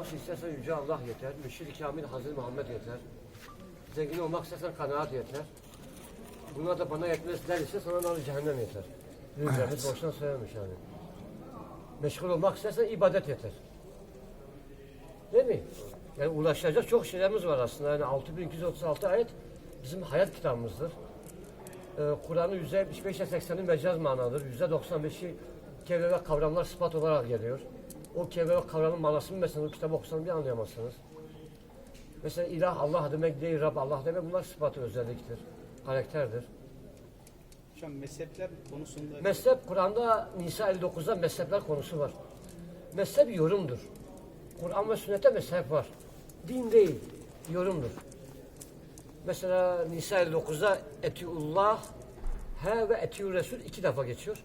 Dost istersen Yüce Allah yeter. Müşir-i Kamil Hazreti Muhammed yeter. Zengin olmak istersen kanaat yeter. Buna da bana yetmez derse sana nar cehennem yeter. Büyüklerimiz boşuna söylemiş yani. Meşgul olmak istersen ibadet yeter. Değil mi? Yani ulaşacak çok şeylerimiz var aslında. Yani 6236 ayet bizim hayat kitabımızdır. Ee, Kur'an'ın %75'e 80'i mecaz manadır. %95'i kelime ve kavramlar sıfat olarak geliyor. O kelime ve kavramın manasını mesela o kitabı okusanız bir anlayamazsınız. Mesela ilah Allah demek değil, Rab Allah demek bunlar sıfatı özelliktir. Karakterdir. An mezhepler konusunda Mezhep Kur'an'da Nisa 59'da mezhepler konusu var. Mezhep yorumdur. Kur'an ve sünnete mezhep var. Din değil, yorumdur. Mesela Nisa 59'da etiullah he ve etiur resul iki defa geçiyor.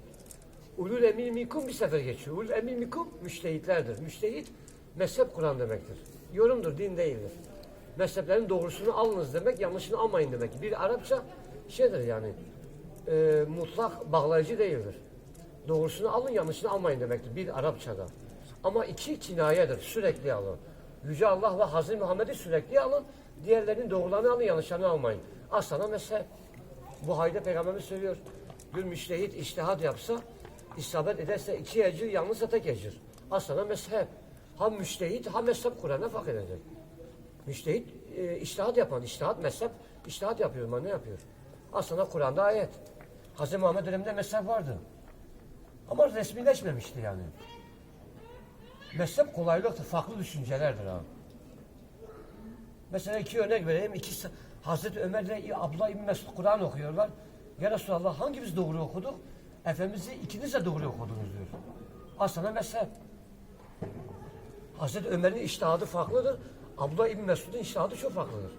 Ulul emir minkum bir sefer geçiyor. Ulul emir minkum müştehitlerdir. Müştehit mezhep Kur'an demektir. Yorumdur, din değildir. Mezheplerin doğrusunu alınız demek, yanlışını almayın demek. Bir Arapça şeydir yani e, mutlak bağlayıcı değildir. Doğrusunu alın, yanlışını almayın demektir bir Arapçada. Ama iki kinayedir, sürekli alın. Yüce Allah ve Hazreti Muhammed'i sürekli alın, diğerlerinin doğrularını alın, yanlışlarını almayın. Aslında mesela bu hayda Peygamberimiz söylüyor. Bir müştehit iştihat yapsa, isabet ederse iki ecir, yanlışsa tek ecir. Aslında mezhep. Ha müştehit, ha mezhep Kur'an'a fark edecek. Müştehit e, iştihat yapan, iştihat mezhep, iştihat yapıyor ama ne yapıyor? Aslında Kur'an'da ayet. Hz. Muhammed döneminde mezhep vardı. Ama resmileşmemişti yani. Mezhep kolaylıktır, farklı düşüncelerdir ha. Mesela iki örnek vereyim. İkisi, Hazreti Ömer'le Abdullah İbni Mesud Kur'an okuyorlar. Ya Resulallah hangimiz doğru okuduk? Efendimiz'i ikiniz de doğru okudunuz diyor. Aslında mezhep. Hazreti Ömer'in iştihadı farklıdır. Abdullah İbni Mesud'un iştihadı çok farklıdır.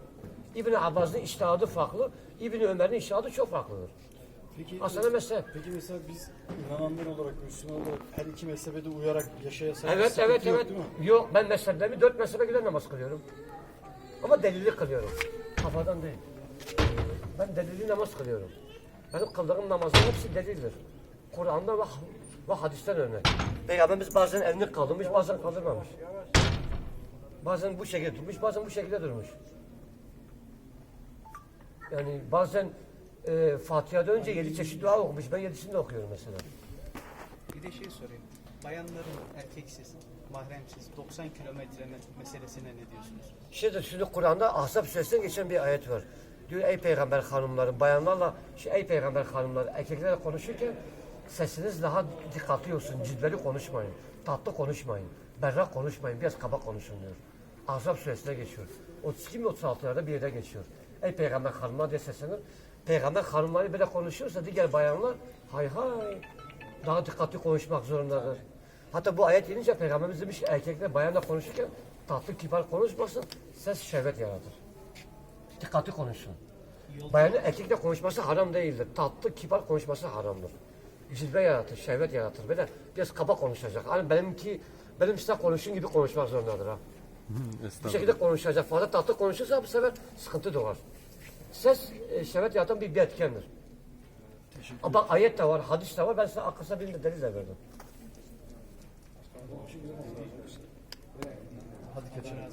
İbni Abbas'ın iştihadı farklı. İbni Ömer'in iştihadı çok farklıdır. Peki, Aslında mezhep. peki mesela biz inananlar olarak, Müslüman olarak her iki mezhebe de uyarak yaşayasak Evet evet yok evet. değil mi? Yok ben mezheplerimi dört mezhebe göre namaz kılıyorum. Ama delili kılıyorum. Kafadan değil. Ben delili namaz kılıyorum. Benim kıldığım namazın hepsi delildir. Kur'an'da ve, ve hadisten örnek. Peygamberimiz bazen elini kaldırmış, bazen kaldırmamış. Bazen bu şekilde durmuş, bazen bu şekilde durmuş. Yani bazen e, Fatiha'dan önce yedi çeşit dua okumuş. Ben yedisini de okuyorum mesela. bir de şey sorayım. Bayanların erkeksiz, mahremsiz 90 kilometre me- meselesine ne diyorsunuz? Şimdi, şimdi Kur'an'da Ahzab suresinden geçen bir ayet var. Diyor ey peygamber hanımları, bayanlarla, şey, ey peygamber hanımları, erkeklerle konuşurken sesiniz daha dikkatli olsun, cidveli konuşmayın, tatlı konuşmayın, berrak konuşmayın, biraz kaba konuşun diyor. Ahzab suresine geçiyor. 32 mi 36'larda bir yere geçiyor. Ey peygamber hanımlar diye seslenir. Peygamber hanımları böyle konuşuyorsa diğer bayanlar hay hay daha dikkatli konuşmak zorundadır. Hatta bu ayet inince Peygamberimiz demiş ki erkekler bayanla konuşurken tatlı kibar konuşmasın, ses şehvet yaratır. Dikkatli konuşsun. Bayanın erkekle konuşması haram değildir. Tatlı kibar konuşması haramdır. Cilve yaratır, şehvet yaratır. Böyle biraz kaba konuşacak. Hani benimki, benim size konuşun gibi konuşmak zorundadır ha. Bu şekilde konuşacak. Fazla tatlı konuşursa bu sefer sıkıntı doğar. Ses e, şehvet yaratan bir, bir etkendir. Ama ayet de var, hadis de var. Ben size arkasına bir de delil de verdim. Hadi kaçalım.